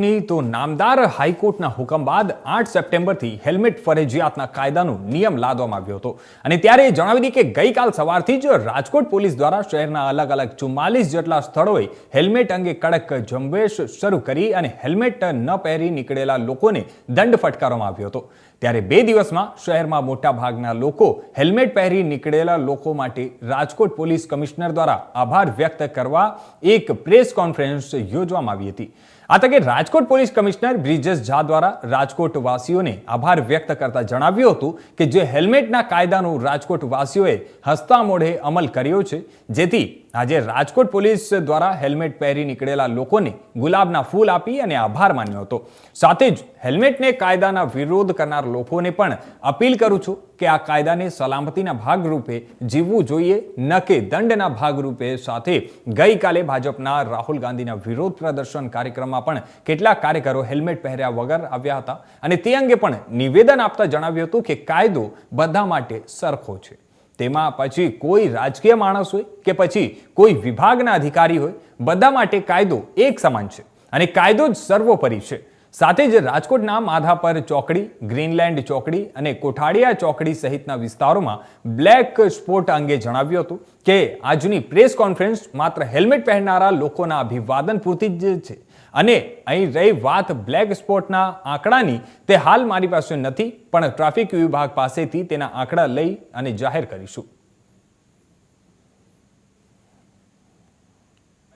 ની તો નામદાર હાઈકોર્ટના હુકમ બાદ આઠ સપ્ટેમ્બરથી હેલ્મેટ ફરજિયાતના કાયદાનો નિયમ લાદવામાં આવ્યો હતો. અને ત્યારે જણાવી દઈએ કે ગઈકાલ સવારથી જ રાજકોટ પોલીસ દ્વારા શહેરના અલગ અલગ ચુમ્માલીસ જેટલા સ્થળોએ હેલ્મેટ અંગે કડક ઝુંબેશ શરૂ કરી અને હેલ્મેટ ન પહેરી નીકળેલા લોકોને દંડ ફટકારવામાં આવ્યો હતો. ત્યારે બે દિવસમાં શહેરમાં મોટાભાગના લોકો હેલ્મેટ પહેરી નીકળેલા લોકો માટે રાજકોટ પોલીસ કમિશનર દ્વારા આભાર વ્યક્ત કરવા એક પ્રેસ કોન્ફરન્સ યોજવામાં આવી હતી. આ તકે રાજકોટ પોલીસ કમિશનર બ્રિજેશ ઝા દ્વારા રાજકોટ વાસીઓને આભાર વ્યક્ત કરતા જણાવ્યું હતું કે જે હેલ્મેટના કાયદાનો રાજકોટ વાસીઓએ હસતા અમલ કર્યો છે, જેથી આજે રાજકોટ પોલીસ દ્વારા હેલ્મેટ પહેરી નીકળેલા લોકોને ગુલાબના ફૂલ આપી અને આભાર માન્યો હતો. સાથે જ હેલ્મેટને કાયદાના વિરોધ કરનાર લોકોને પણ અપીલ કરું છું કે આ કાયદાને સલામતીના ભાગરૂપે જીવવું જોઈએ, ન કે દંડના ભાગરૂપે. સાથે ગઈકાલે ભાજપના રાહુલ ગાંધીના વિરોધ પ્રદર્શન કાર્યક્રમમાં પણ કેટલાક કાર્યકરો હેલ્મેટ પહેર્યા વગર આવ્યા હતા અને તે અંગે પણ નિવેદન આપતા જણાવ્યું હતું કે કાયદો બધા માટે સરખો છે. તેમાં પછી કોઈ રાજકીય માણસ હોય કે પછી કોઈ વિભાગના અધિકારી હોય, બધા માટે કાયદો એક સમાન છે. અને કાયદો જ સર્વોપરી છે. સાથે જ રાજકોટના માધાપર ચોકડી, ગ્રીનલેન્ડ ચોકડી અને કોઠાડિયા ચોકડી સહિતના વિસ્તારોમાં બ્લેક સ્પોટ અંગે જણાવ્યું હતું કે આજની પ્રેસ કોન્ફરન્સ માત્ર હેલ્મેટ પહેરનારા લોકોના અભિવાદન પૂરતી જ છે. અને અહીં રહી વાત બ્લેક સ્પોટના આંકડાની, તે હાલ મારી પાસે નથી, પણ ટ્રાફિક વિભાગ પાસેથી તેના આંકડા લઈ અને જાહેર કરીશું.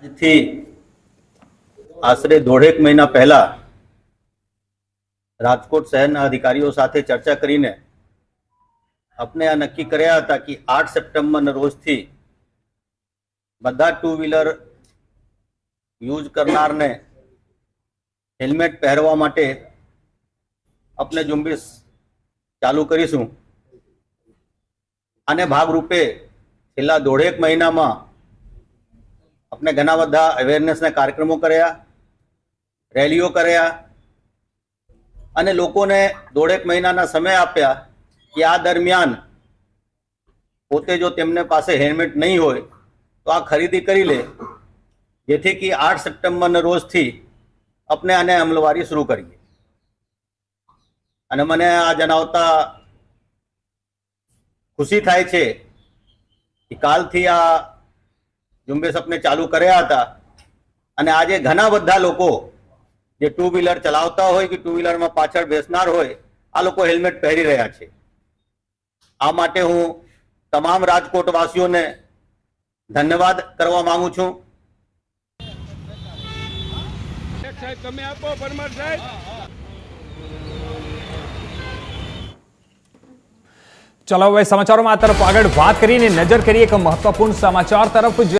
આજથી આશરે દોઢેક મહિના પહેલા રાજકોટ શહેરના અધિકારીઓ સાથે ચર્ચા કરીને આપણે આ નક્કી કર્યા હતા કે આઠ સપ્ટેમ્બરના રોજથી બધા ટુ વ્હીલર યુઝ કરનારને હેલ્મેટ પહેરવા માટે આપણે ઝુંબેશ ચાલુ કરીશું. આને ભાગરૂપે છેલ્લા દોઢેક મહિનામાં આપણે ઘણા બધા અવેરનેસના કાર્યક્રમો કર્યા, રેલીઓ કર્યા અને લોકોને દોઢેક મહિનાના સમય આપ્યા કે આ દરમિયાન પોતે જો તેમને પાસે હેલ્મેટ નહીં હોય તો આ ખરીદી કરી લે. જેથી કે આઠ સપ્ટેમ્બરના રોજથી આપણે આને અમલવારી શરૂ કરીએ. અને મને આ જણાવતા ખુશી થાય છે કે કાલથી આ ઝુંબેશ આપણે ચાલુ કર્યા હતા અને આજે ઘણા બધા લોકો જે ટુ વ્હીલર ચલાવતા હોય કે ટુ વ્હીલરમાં પાછળ બેસનાર હોય, આ લોકો હેલ્મેટ પહેરી રહ્યા છે. આ માટે હું તમામ રાજકોટ વાસીઓને ધન્યવાદ કરવા માંગુ છું. સાહેબ, તમે આપો પરમાર સાહેબ. ચલો હવે સમાચારોમાં આ તરફ આગળ વાત કરીને નજર કરીએ એક મહત્વપૂર્ણ સમાચાર તરફ